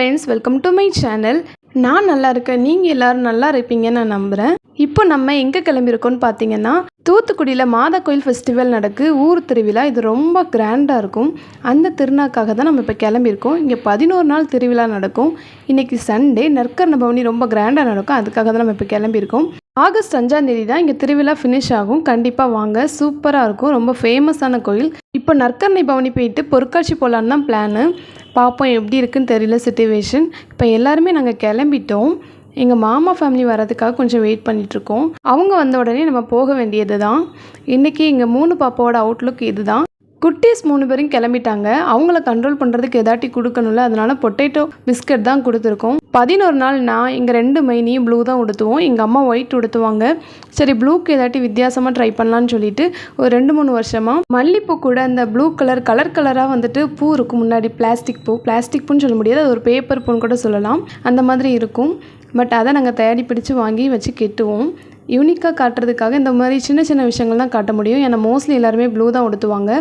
Friends welcome to my channel நான் நல்லா இருக்கேன். நீங்கள் எல்லோரும் நல்லா இருப்பீங்கன்னு நான் நம்புகிறேன் இப்போ நம்ம எங்கே கிளம்பியிருக்கோம்னு பார்த்தீங்கன்னா தூத்துக்குடியில் மாதா கோயில் ஃபெஸ்டிவல் நடக்கு. ஊர் திருவிழா. இது ரொம்ப கிராண்டாக இருக்கும். அந்த திருநாக்காக தான் நம்ம இப்போ கிளம்பியிருக்கோம். இங்கே பதினோரு நாள் திருவிழா நடக்கும். இன்றைக்கி சண்டே நற்கர்ண பவனி ரொம்ப கிராண்டாக நடக்கும். அதுக்காக தான் நம்ம இப்போ கிளம்பியிருக்கோம். ஆகஸ்ட் அஞ்சாம் தேதி தான் இங்கே திருவிழா ஃபினிஷ் ஆகும். கண்டிப்பாக வாங்க. சூப்பராக இருக்கும். ரொம்ப ஃபேமஸான கோயில். இப்போ நற்கர்ணை பவனி போயிட்டு பொருட்காட்சி போகலான்னு தான் பிளானு பார்ப்போம் எப்படி இருக்குன்னு தெரியல சுச்சுவேஷன் இப்போ எல்லாருமே நாங்கள் கிளம்பிட்டோம். எங்கள் மாமா ஃபேமிலி வரதுக்காக கொஞ்சம் வெயிட் பண்ணிகிட்ருக்கோம் அவங்க வந்த உடனே நம்ம போக வேண்டியது தான் இன்றைக்கி எங்கள் மூணு பாப்பாவோட அவுட்லுக் இது தான் குட்டீஸ் மூணு பேரும் கிளம்பிட்டாங்க. அவங்கள கண்ட்ரோல் பண்ணுறதுக்கு எதாட்டி கொடுக்கணும்ல அதனால பொட்டேட்டோ பிஸ்கட் தான் கொடுத்துருக்கோம். பதினோரு நாள் நான் இங்கே ரெண்டு மைனியும் ப்ளூ தான் உடுத்துவோம். எங்கள் அம்மா ஒயிட் உடுத்துவாங்க. சரி ப்ளூக்கு ஏதாட்டி வித்தியாசமாக ட்ரை பண்ணலான்னு சொல்லிட்டு ஒரு ரெண்டு மூணு வருஷமாக மல்லிப்பூ கூட அந்த ப்ளூ கலர் கலர் கலராக வந்துட்டு பூ இருக்கும் முன்னாடி பிளாஸ்டிக் பூ. பிளாஸ்டிக் பூன்னு சொல்ல முடியாது அது ஒரு பேப்பர் பூன்னு கூட சொல்லலாம். அந்த மாதிரி இருக்கும். பட் அதை நாங்கள் தேடி பிடிச்சி வாங்கி வச்சு கெட்டுவோம். யூனிக்காக காட்டுறதுக்காக இந்த மாதிரி சின்ன சின்ன விஷயங்கள் தான் காட்ட முடியும். ஏன்னா மோஸ்ட்லி எல்லாருமே ப்ளூ தான் உடுத்துவாங்க.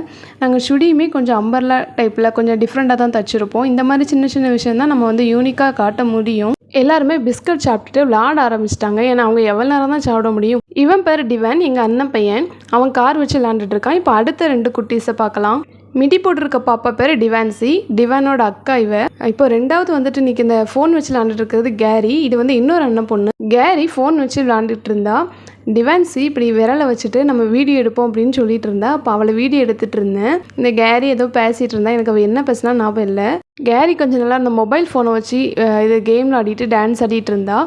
நாங்கள் சுடியுமே கொஞ்சம் அம்பர்லா டைப்பில் கொஞ்சம் டிஃப்ரெண்ட்டாக தான் தச்சுருப்போம். இந்த மாதிரி சின்ன சின்ன விஷயம் தான் நம்ம வந்து யூனிக்காக காட்ட முடியும். எல்லாருமே பிஸ்கட் சாப்பிட்டுட்டு விளாட ஆரம்பிச்சிட்டாங்க. ஏன்னா அவங்க எவ்வளோ நேரம் தான் சாப்பிட முடியும்? இவன் பேர் டிவன் எங்கள் அண்ணன் பையன். அவன் கார் வச்சு விளாண்டுட்டு இருக்கான். இப்போ அடுத்த ரெண்டு குட்டீஸை பார்க்கலாம். மிடி போட்டிருக்க பாப்பா பேர் டிவான்சி. டிவானோட அக்கா இவ. இப்போ ரெண்டாவது வந்துட்டு இன்னைக்கு இந்த ஃபோன் வச்சு விளாண்டுட்டு இருக்கிறது கேரி. இது வந்து இன்னொரு அண்ணன் பொண்ணு. கேரி ஃபோன் வச்சு விளாண்டுட்டு இருந்தா. டிவான்சி இப்படி விரலை வச்சுட்டு நம்ம வீடியோ எடுப்போம் அப்படின்னு சொல்லிட்டு இருந்தா. அப்போ அவளை வீடியோ எடுத்துட்டு இருந்தேன். இந்த கேரி ஏதோ பேசிட்டு இருந்தா. எனக்கு அவள் என்ன பேசினா ஞாபகம் இல்லை. கேரி கொஞ்சம் நாளாக அந்த மொபைல் ஃபோனை வச்சு இது கேமில் ஆடிட்டு டான்ஸ் ஆடிட்டு இருந்தா.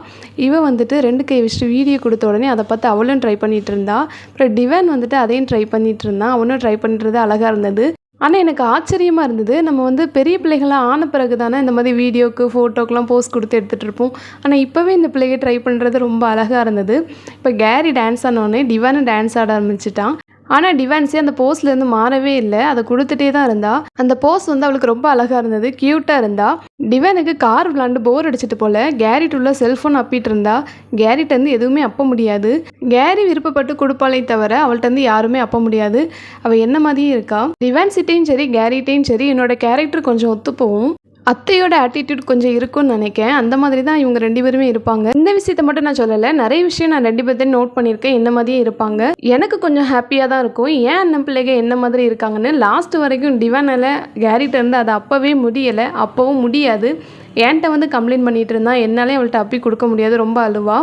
இவ வந்துட்டு ரெண்டு கை வச்சுட்டு வீடியோ கொடுத்த உடனே அதை பார்த்து அவளும் ட்ரை பண்ணிட்டு இருந்தா. அப்புறம் டிவான் வந்துட்டு அதையும் ட்ரை பண்ணிட்டு இருந்தான் அவனும் ட்ரை பண்ணுறது அழகாக இருந்தது. ஆனால் எனக்கு ஆச்சரியமாக இருந்தது. நம்ம வந்து பெரிய பிள்ளைகளாக ஆன பிறகு தானே இந்த மாதிரி வீடியோக்கு ஃபோட்டோக்கெலாம் போஸ்ட் கொடுத்து எடுத்துகிட்டு இருப்போம். ஆனால் இப்போவே இந்த பிள்ளைங்க ட்ரை பண்ணுறது ரொம்ப அழகாக இருந்தது. இப்போ கேரி டான்ஸ் ஆனோடனே டிவானு டான்ஸ் ஆட ஆரம்பிச்சிட்டான். ஆனால் டிவான்ஸே அந்த போஸ்லேருந்து மாறவே இல்லை. அதை கொடுத்துட்டே தான் இருந்தா. அந்த போஸ் வந்து அவளுக்கு ரொம்ப அழகாக இருந்தது க்யூட்டாக இருந்தா. டிவானுக்கு கார் விளாண்டு போர் அடிச்சிட்டு போல. கேரிட்டுள்ள செல்ஃபோன் அப்பிட்டு இருந்தா. கேரிட்ட வந்து எதுவுமே அப்ப முடியாது. கேரி விருப்பப்பட்டு கொடுப்பாளே தவிர அவள்கிட்ட வந்து யாருமே அப்ப முடியாது. அவள் என்ன மாதிரியே இருக்கா? டிவான்சிட்டையும் சரி கேரிட்டையும் சரி என்னோட கேரக்டர் கொஞ்சம் ஒத்துப்போவும் அத்தையோட ஆட்டிடியூட் கொஞ்சம் இருக்கும்னு நினைக்கிறேன். அந்த மாதிரி தான் இவங்க ரெண்டு பேருமே இருப்பாங்க. இந்த விஷயத்த மட்டும் நான் சொல்லலை. நிறைய விஷயம் நான் ரெண்டு பேர்த்தையும் நோட் பண்ணியிருக்கேன். என்ன மாதிரியே இருப்பாங்க. எனக்கு கொஞ்சம் ஹாப்பியாக தான் இருக்கும். ஏன் அண்ணன் பிள்ளைங்க என்ன மாதிரி இருக்காங்கன்னு லாஸ்ட் வரைக்கும் டிவானால கேரிட்ட இருந்து அது அப்போவே முடியலை. அப்போவும் முடியாது. என்கிட்ட வந்து கம்ப்ளைண்ட் பண்ணிகிட்டு இருந்தா என்னாலே அவள்கிட்ட அப்பி கொடுக்க முடியாது. ரொம்ப அழுவா.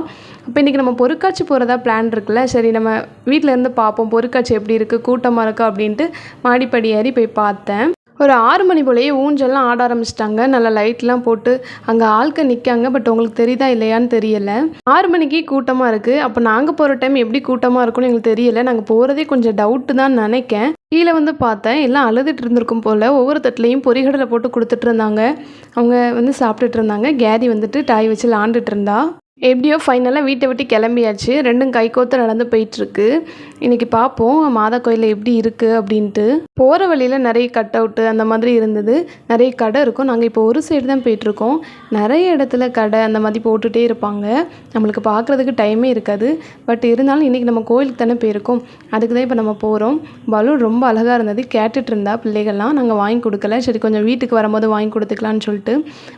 அப்போ இன்றைக்கி நம்ம பொருட்காட்சி போகிறதா பிளான் இருக்குல்ல. சரி நம்ம வீட்டில் இருந்து பார்ப்போம். பொருட்காட்சி எப்படி இருக்குது கூட்டமாக இருக்கா? அப்படின்ட்டு மாடிப்படி ஏறி போய் பார்த்தேன். ஒரு ஆறு மணி போலேயே ஊஞ்சல்லாம் ஆட ஆரம்பிச்சிட்டாங்க. நல்லா லைட்லாம் போட்டு அங்கே ஆட்கள் நிற்காங்க பட் உங்களுக்கு தெரியுதா இல்லையான்னு தெரியல. ஆறு மணிக்கு கூட்டமாக இருக்குது அப்போ நாங்கள் போகிற டைம் எப்படி கூட்டமாக இருக்கும்னு எங்களுக்கு தெரியல. நாங்கள் போகிறதே கொஞ்சம் டவுட்டு தான் நினைக்கேன். கீழே வந்து பார்த்தேன். எல்லாம் அழுதுட்டு இருந்திருக்கும் போல் ஒவ்வொரு தட்டிலையும் பொறிகடலை போட்டு கொடுத்துட்டு இருந்தாங்க. அவங்க வந்து சாப்பிட்டுட்டு இருந்தாங்க. கேரி வந்துட்டு டாய் வச்சு விளாண்டுட்டு இருந்தா. எப்படியோ ஃபைனலாக வீட்டை விட்டு கிளம்பியாச்சு. ரெண்டும் கை கோத்து நடந்து போயிட்டுருக்கு. இன்றைக்கி பார்ப்போம் மாதா கோயிலில் எப்படி இருக்குது அப்படின்ட்டு. போகிற வழியில் நிறைய கட் அவுட்டு அந்த மாதிரி இருந்தது. நிறைய கடை இருக்கும். நாங்கள் இப்போ ஒரு சைடு தான் போயிட்டுருக்கோம். நிறைய இடத்துல கடை அந்த மாதிரி போட்டுகிட்டே இருப்பாங்க. நம்மளுக்கு பார்க்குறதுக்கு டைமே இருக்காது. பட் இருந்தாலும் இன்றைக்கி நம்ம கோயிலுக்கு தானே போயிருக்கோம். அதுக்கு தான் இப்போ நம்ம போகிறோம் பலூன் ரொம்ப அழகாக இருந்தது. கேட்டுட்டு இருந்தா பிள்ளைகள்லாம் நாங்கள் வாங்கி கொடுக்கல. சரி கொஞ்சம் வீட்டுக்கு வரும்போது வாங்கி கொடுத்துக்கலான்னு சொல்லிட்டு.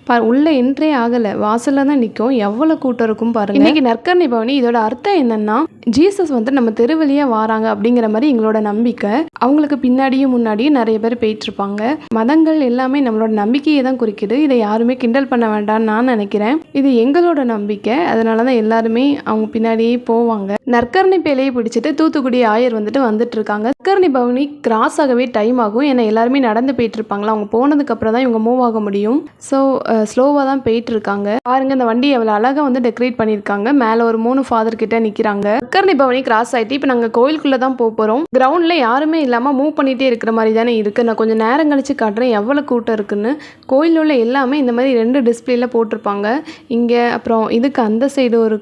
பா உள்ளே என்ட்ரே ஆகலை. வாசலில் தான் நிற்கும் எவ்வளோ கூட்டம் இருக்கும் பாருங்க. இன்னைக்கு நற்கரணி பவனி. இதோட அர்த்தம் என்னன்னா ஜீசஸ் வந்து நம்ம தெருவழியே வாராங்க அப்படிங்கிற மாதிரி எங்களோட நம்பிக்கை. அவங்களுக்கு பின்னாடியும் முன்னாடியும் நிறைய பேர் போயிட்டுருப்பாங்க. மதங்கள் எல்லாமே நம்மளோட நம்பிக்கையை தான் குறிக்குது. இதை யாருமே கிண்டல் பண்ண வேண்டாம்னு நான் நினைக்கிறேன். இது எங்களோட நம்பிக்கை. அதனால தான் எல்லாருமே அவங்க பின்னாடியே போவாங்க. நற்கர்ணி பேலையை பிடிச்சிட்டு தூத்துக்குடி ஆயர் வந்துட்டு வந்துட்டு இருக்காங்க நற்கரணி பவனி கிராஸ் ஆகவே டைம் ஆகும். ஏன்னா எல்லாருமே நடந்து போயிட்டு இருப்பாங்களா அவங்க போனதுக்கு அப்புறம் தான் இவங்க மூவ் ஆக முடியும். ஸோ ஸ்லோவாக தான் போயிட்டு இருக்காங்க பாருங்க இந்த வண்டி எவ்வளோ அழகாக வந்து டெக்கரேட் பண்ணியிருக்காங்க. மேலே ஒரு மூணு ஃபாதர் கிட்ட நிற்கிறாங்க நற்கரணி பவனி கிராஸ் ஆகிட்டு இப்போ நாங்கள் கோயிலுக்குள்ளே தான் போக போகிறோம் கிரவுண்டில் யாருமே இல்லாமல் மூவ் பண்ணிகிட்டே இருக்கிற மாதிரி தானே இருக்குது நான் கொஞ்சம் நேரம் கழித்து காட்டுறேன் எவ்வளோ கூட்டம் இருக்குதுன்னு கோயிலில் உள்ள எல்லாமே இந்த மாதிரி ரெண்டு டிஸ்பிளேல போட்டிருப்பாங்க. இங்கே அப்புறம் இதுக்கு அந்த சைடு ஒரு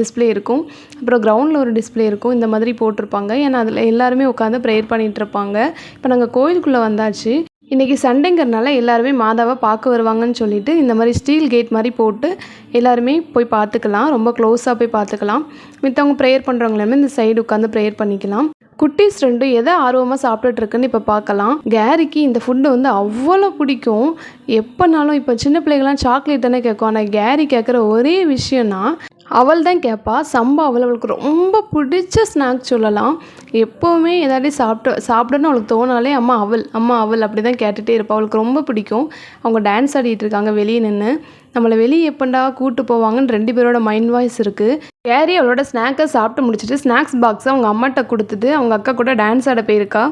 டிஸ்பிளே இருக்கும். அப்புறம் கிரவுண்டில் ஒரு டிஸ்ப்ளே இருக்கும். இந்த மாதிரி போட்டிருப்பாங்க. ஏன்னா அதில் எல்லாருமே உட்காந்து ப்ரேயர் பண்ணிகிட்டு இருப்பாங்க. இப்போ நாங்கள் கோயிலுக்குள்ளே வந்தாச்சு. இன்றைக்கி சண்டைங்கிறனால எல்லாருமே மாதாவை பார்க்க வருவாங்கன்னு சொல்லிட்டு இந்த மாதிரி ஸ்டீல் கேட் மாதிரி போட்டு எல்லாருமே போய் பார்த்துக்கலாம். ரொம்ப க்ளோஸாக போய் பார்த்துக்கலாம். மித்தவங்க ப்ரேயர் பண்ணுறவங்களுமே இந்த சைடு உட்காந்து ப்ரேயர் பண்ணிக்கலாம். குட்டீஸ் ரெண்டும் எதை ஆர்வமாக சாப்பிட்டுட்டு இருக்குன்னு இப்போ பார்க்கலாம். கேரிக்கு இந்த ஃபுட்டு வந்து அவ்வளோ பிடிக்கும். எப்போனாலும் இப்போ சின்ன பிள்ளைகள்லாம் சாக்லேட் தானே கேட்கும். ஆனால் கேரி கேட்குற ஒரே விஷயம்னா அவள் தான் கேட்பா சம்பா அவள் அவளுக்கு ரொம்ப பிடிச்ச ஸ்நாக்ஸ் சொல்லலாம். எப்போவுமே ஏதாட்டி சாப்பிட்டு சாப்பிடணும்னு அவளுக்கு தோணாலே அம்மா அவள் அம்மா அவள் அப்படி தான் கேட்டுகிட்டே இருப்பாள் அவளுக்கு ரொம்ப பிடிக்கும். அவங்க டான்ஸ் ஆடிட்டு இருக்காங்க வெளியே நின்று நம்மளை வெளியே எப்பண்டா கூட்டு போவாங்கன்னு ரெண்டு பேரோட மைண்ட் வாய்ஸ் இருக்குது கேரி அவளோட ஸ்நாக்கை சாப்பிட்டு முடிச்சுட்டு ஸ்நாக்ஸ் பாக்ஸை அவங்க அம்மாட்ட கொடுத்துட்டு அவங்க அக்கா கூட டான்ஸ் ஆட போயிருக்கா.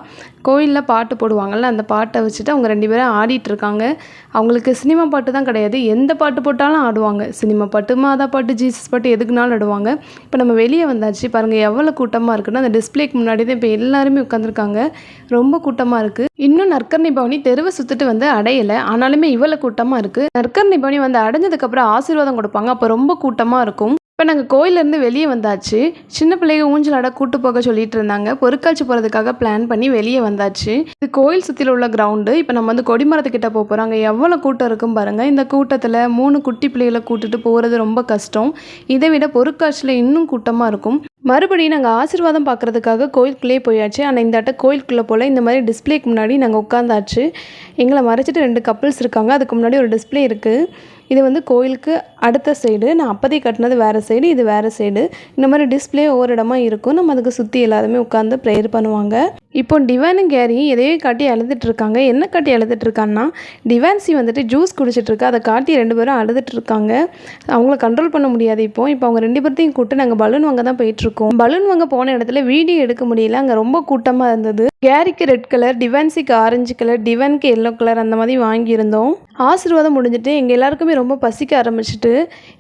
கோயிலில் பாட்டு போடுவாங்கள்ல அந்த பாட்டை வச்சுட்டு அவங்க ரெண்டு பேரும் ஆடிட்டு இருக்காங்க. அவங்களுக்கு சினிமா பாட்டு தான் கிடையாது. எந்த பாட்டு போட்டாலும் ஆடுவாங்க. சினிமா பாட்டு மாதா பாட்டு ஜீசஸ் பாட்டு எதுக்குனாலும் ஆடுவாங்க. இப்போ நம்ம வெளியே வந்தாச்சு பாருங்கள் எவ்வளோ கூட்டமாக இருக்குன்னா அந்த டிஸ்பிளேக்கு முன்னாடி தான் இப்போ எல்லாருமே உட்காந்துருக்காங்க ரொம்ப கூட்டமாக இருக்குது இன்னும் நற்கர்ணி பவனி தெருவை சுற்றிட்டு வந்து அடையலை. ஆனாலுமே இவ்வளோ கூட்டமாக இருக்குது நற்கர்ணி பவனி வந்து அடைஞ்சதுக்கப்புறம் ஆசீர்வாதம் கொடுப்பாங்க. அப்போ ரொம்ப கூட்டமாக இருக்கும். இப்போ நாங்கள் கோயிலேருந்து வெளியே வந்தாச்சு. சின்ன பிள்ளைங்க ஊஞ்சலாட கூட்டு போக சொல்லிட்டு இருந்தாங்க. பொருட்காட்சி போகிறதுக்காக பிளான் பண்ணி வெளியே வந்தாச்சு. இது கோயில் சுற்றில உள்ள கிரவுண்டு இப்போ நம்ம வந்து கொடிமரத்துக்கிட்ட போக போகிறோம் அங்கே எவ்வளோ கூட்டம் இருக்கும் பாருங்கள் இந்த கூட்டத்தில் மூணு குட்டி பிள்ளைகளை கூட்டுட்டு போகிறது ரொம்ப கஷ்டம். இதை விட பொருட்காட்சியில் இன்னும் கூட்டமாக இருக்கும். மறுபடியும் நாங்கள் ஆசீர்வாதம் பார்க்குறதுக்காக கோயிலுக்குள்ளே போயாச்சு. ஆனால் இந்த ஆட்ட கோயிலுக்குள்ளே போல் இந்த மாதிரி டிஸ்பிளேக்கு முன்னாடி நாங்கள் உட்காந்தாச்சு எங்களை மறைச்சிட்டு ரெண்டு கப்பிள்ஸ் இருக்காங்க. அதுக்கு முன்னாடி ஒரு டிஸ்பிளே இருக்குது இது வந்து கோயிலுக்கு அடுத்த சைடு நான் அப்போதே கட்டினது வேறு சைடு இது வேறு சைடு இந்த மாதிரி டிஸ்பிளே ஒவ்வொரு இடமா இருக்கும். நம்ம அதுக்கு சுற்றி எல்லாருமே உட்காந்து ப்ரேயர் பண்ணுவாங்க. இப்போ டிவானும் கேரியும் எதையோ காட்டி அழுதுட்டு இருக்காங்க. என்ன காட்டி அழுதுட்டு இருக்கான்னா டிவான்சி வந்துட்டு ஜூஸ் குடிச்சிட்ருக்கா அதை காட்டி ரெண்டு பேரும் அழுதுட்டு இருக்காங்க. அவங்கள கண்ட்ரோல் பண்ண முடியாது இப்போ. இப்போ அவங்க ரெண்டு பேர்த்தையும் கூப்பிட்டு நாங்கள் பலூன் வாங்க தான் போயிட்டுருக்கோம் பலூன் வாங்க போன இடத்துல வீடியோ எடுக்க முடியல. அங்கே ரொம்ப கூட்டமாக இருந்தது. கேரிக்கு ரெட் கலர் டிவன்சிக்கு ஆரஞ்சு கலர் டிவானுக்கு எல்லோ கலர் அந்த மாதிரி வாங்கியிருந்தோம். ஆசீர்வாதம் முடிஞ்சிட்டு எங்கள் எல்லாருக்குமே ரொம்ப பசிக்க ஆரம்பிச்சிட்டு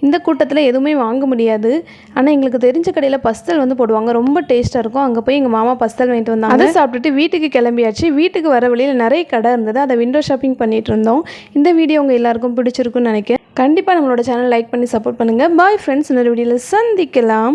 இந்த கூட்டத்தில் எதுவுமே வாங்க முடியாது. ஆனால் எங்களுக்கு தெரிஞ்ச கடையில் பஸ்தல் வந்து போடுவாங்க. ரொம்ப டேஸ்ட்டாக இருக்கும். அங்கே போய் எங்கள் மாமா பஸ்தல் வாங்கிட்டு வந்தாங்க. அதை சாப்பிட்டுட்டு வீட்டுக்கு கிளம்பியாச்சு. வீட்டுக்கு வர வழியில் நிறைய கடை இருந்தது. அதை விண்டோ ஷாப்பிங் பண்ணிட்டு இருந்தோம். இந்த வீடியோ உங்கள் எல்லாருக்கும் பிடிச்சிருக்குன்னு நினைக்கிறேன். கண்டிப்பாக நம்மளோட சேனல் லைக் பண்ணி சப்போர்ட் பண்ணுங்கள் பாய் ஃப்ரெண்ட்ஸ் இன்னொரு வீடியோவில் சந்திக்கலாம்.